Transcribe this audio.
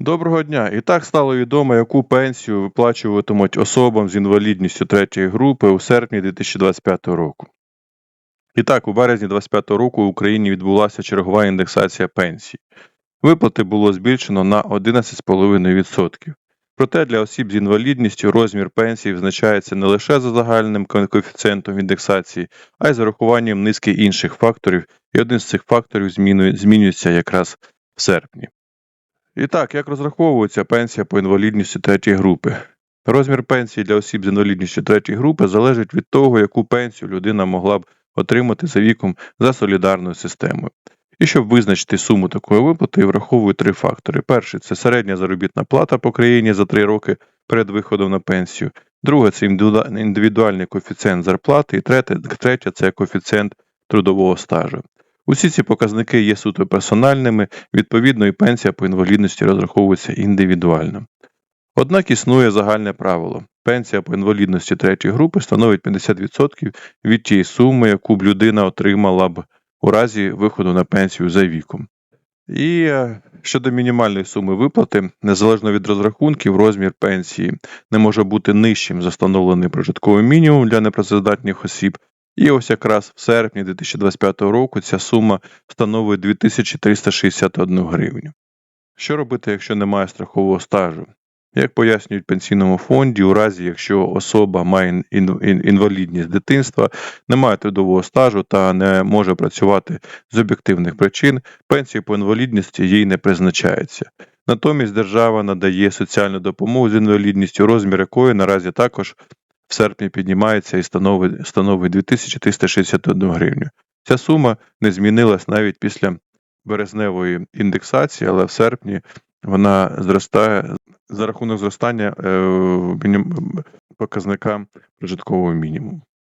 Доброго дня! І так стало відомо, яку пенсію виплачуватимуть особам з інвалідністю третьої групи у серпні 2025 року. І так, у березні 2025 року в Україні відбулася чергова індексація пенсій. Виплати було збільшено на 11,5%. Проте для осіб з інвалідністю розмір пенсії визначається не лише за загальним коефіцієнтом індексації, а й з урахуванням низки інших факторів, і один з цих факторів змінюється якраз в серпні. І так, як розраховується пенсія по інвалідності третьої групи? Розмір пенсії для осіб з інвалідністю третьої групи залежить від того, яку пенсію людина могла б отримати за віком за солідарною системою. І щоб визначити суму такої виплати, враховують три фактори. Перший це середня заробітна плата по країні за три роки перед виходом на пенсію. Друге це індивідуальний коефіцієнт зарплати. І третє, третє це коефіцієнт трудового стажу. Усі ці показники є суто персональними, відповідно, і пенсія по інвалідності розраховується індивідуально. Однак існує загальне правило. Пенсія по інвалідності третьої групи становить 50% від тієї суми, яку б людина отримала б у разі виходу на пенсію за віком. І е, щодо мінімальної суми виплати, незалежно від розрахунків, розмір пенсії не може бути нижчим за встановлений прожитковий мінімум для непрацездатних осіб. І ось якраз в серпні 2025 року ця сума становить 2361 гривню. Що робити, якщо немає страхового стажу? Як пояснюють в пенсійному фонді, у разі якщо особа має ін- ін- інвалідність дитинства, не має трудового стажу та не може працювати з об'єктивних причин, пенсія по інвалідності їй не призначається. Натомість держава надає соціальну допомогу з інвалідністю, розмір якої наразі також в серпні піднімається і становить, становить 2361 гривню. Ця сума не змінилась навіть після березневої індексації, але в серпні вона зростає за рахунок зростання е, показника прожиткового мінімуму.